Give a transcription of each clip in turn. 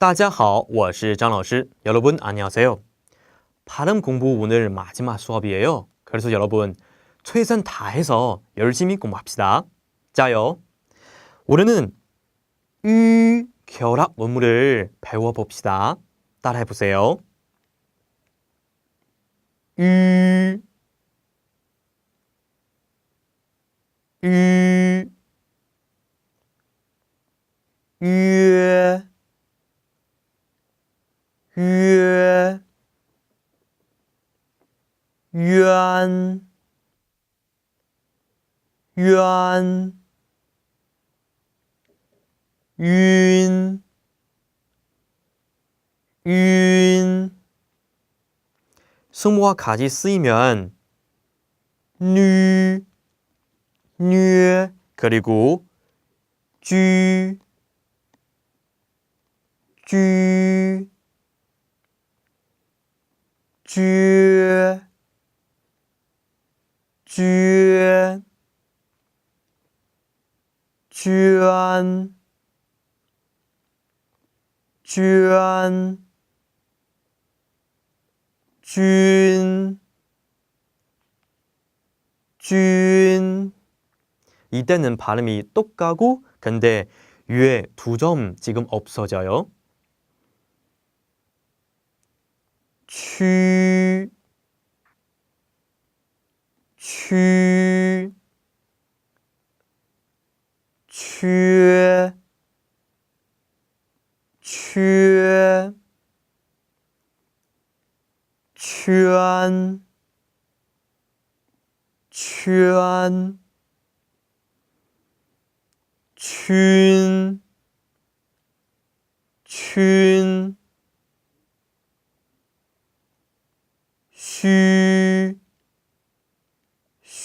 大家好,我是张老师. 여러분 안녕하세요. 발음 공부 오늘 마지막 수업이에요. 그래서 여러분 최선 다해서 열심히 공부합시다. 자요. 올해는 이 결합 원물을 배워봅시다. 따라해 보세요. 이, 연, 연, 윤, 윤. 승모와 같이 쓰이면 누, 누 그리고 쥐, 쥐, 쥐, 쥐, 쥐안, 쥐안, 준, 준. 이때는 발음이 똑가고 근데 위에 두 점 지금 없어져요. 취, 취,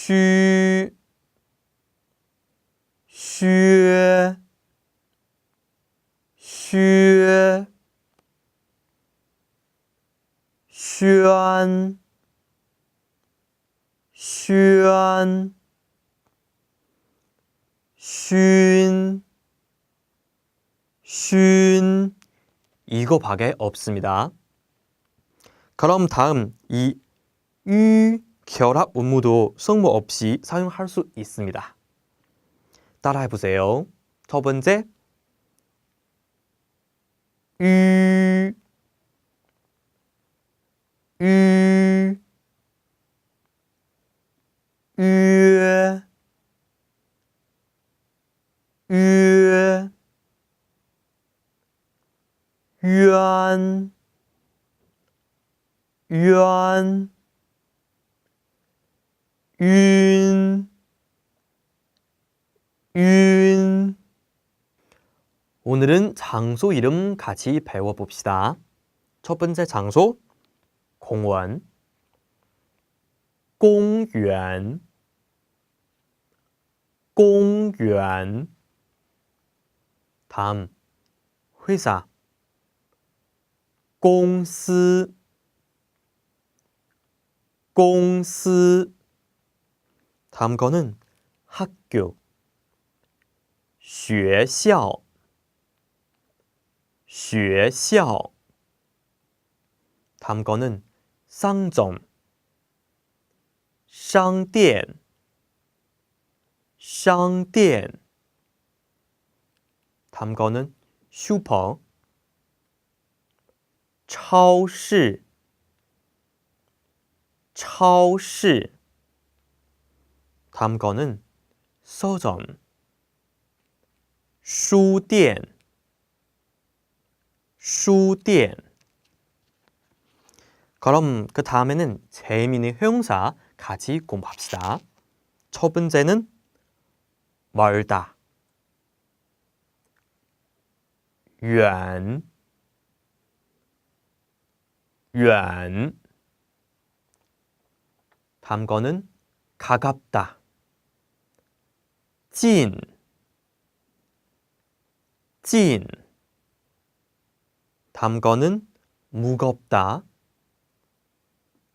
춘, 쉬안, 쉰, 쉰 이거 밖에 없습니다. 그럼 다음 이 유, 결합 음무도 성무 없이 사용할 수 있습니다. 따라해 보세요. 첫 번째. 유, 유, 유, 유, 연, 연, 윤, 윤. 오늘은 장소 이름 같이 배워봅시다. 첫 번째 장소 공원. 공연 공연 다음 회사. 공스. 공스. 다음 거는 학교. 学校,学校. 다음 거는 상점, 商店，商店。다음거는 슈퍼， 超市，超市。다음거는 서점， 书店，书店。그럼그다음에는재미있는형사 같이 공부합시다. 첫 번째는 멀다. 远,远. 다음 거는 가깝다. 近, 찐. 담거는 무겁다.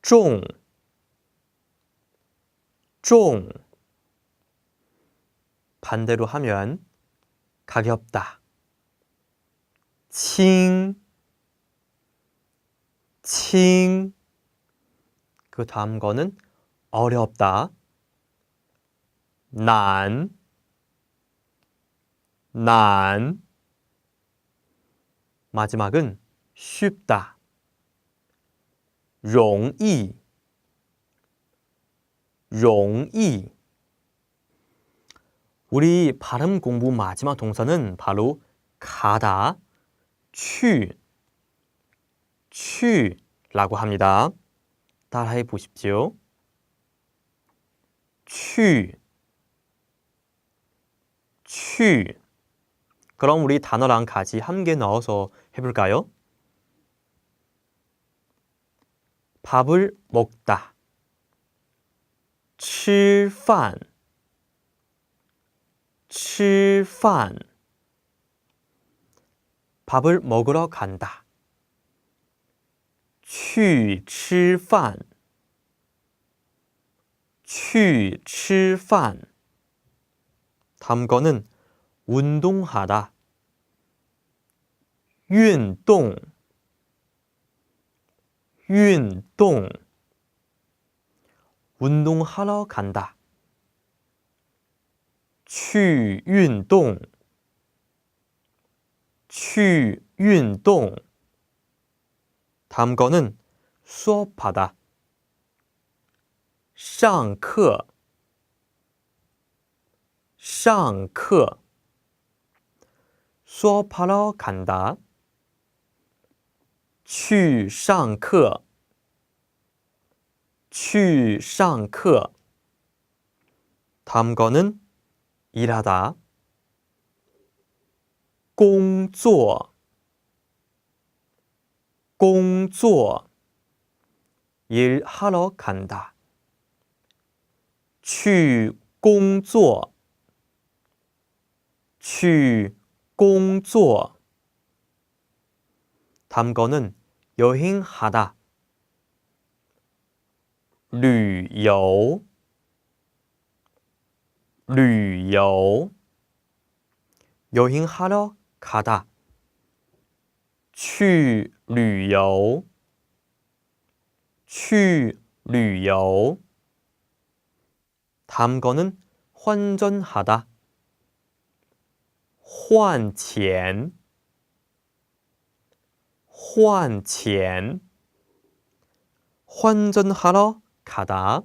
쫑, 쫑. 반대로 하면 가볍다. 칭, 칭 그 다음 거는 어렵다. 난, 난. 마지막은 쉽다. 容易,容易. 우리 발음 공부 마지막 동사는 바로 가다, 去, 去라고 합니다. 따라해 보십시오. 去,去. 그럼 우리 단어랑 같이 함께 넣어서 해볼까요? 밥을 먹다. 吃饭吃饭 밥을 먹으러 간다. 去吃饭去吃饭 다음 거는 운동하다. 运动运动 운동하러 간다. 去运动去运动 다음 거는 수업하다. 上课上课 수업하러 간다. 去上课去上课 다음 거는 일하다. 工作工作 일하러 간다. 去工作去工作 다음 거는 여행하다. 旅游旅游 여행하러 가다. 去旅游去旅游 다음 거는 환전하다. 换钱 换钱 환전하러 가다.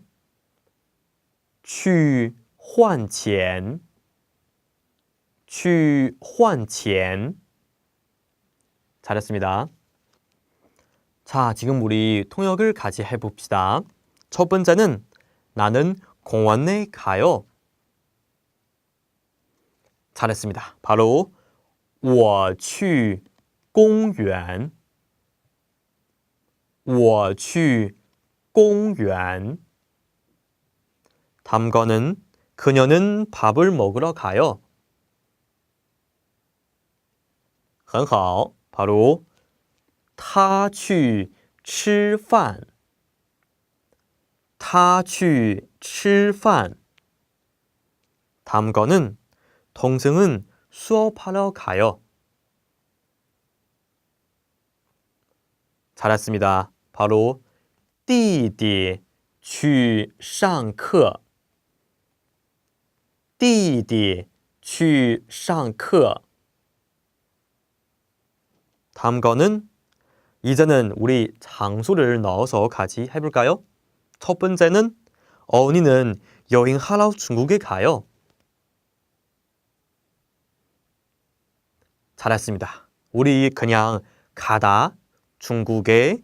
去换钱去换钱 잘했습니다. 자, 지금 우리 통역을 같이 해봅시다. 첫 번째는 나는 공원에 가요. 잘했습니다. 바로 我去公园 我去公园 다음 거는 그녀는 밥을 먹으러 가요. 很好. 바로 他去吃饭他去吃饭 다음 거는 동생은 수업하러 가요. 잘했습니다. 바로 弟弟去上课弟弟去上课 다음 거는 이제는 우리 장소를 넣어서 같이 해볼까요? 첫 번째는 어머니는 여행하러 중국에 가요. 잘했습니다. 우리 그냥 가다 중국에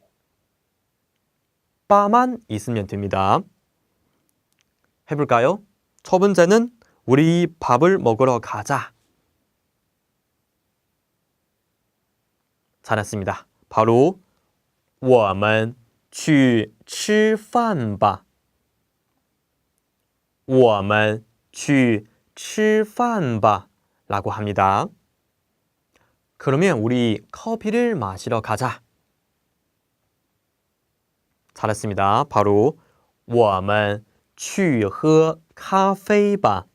빠만 있으면 됩니다. 해볼까요? 첫 번째는 우리 밥을 먹으러 가자. 잘했습니다. 바로 我们去吃饭吧.我们去吃饭吧. 라고 합니다. 그러면 우리 커피를 마시러 가자. 잘했습니다. 바로 我们去喝咖啡吧.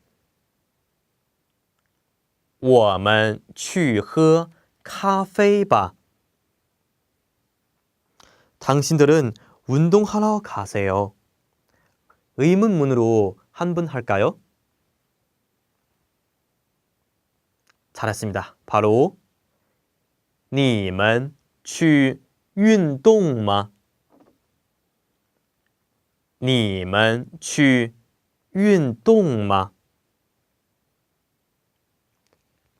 我们去喝咖啡吧. 당신들은 운동하러 가세요. 의문문으로 한 분 할까요? 잘했습니다. 바로 你们去运动吗? 你们去运动吗?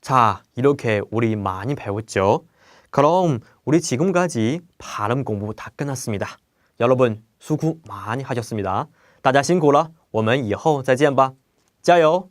자, 이렇게 우리 많이 배웠죠? 그럼 우리 지금까지 발음 공부 다 끝났습니다. 여러분 수고 많이 하셨습니다. 大家辛苦了，我们以后再见吧，加油！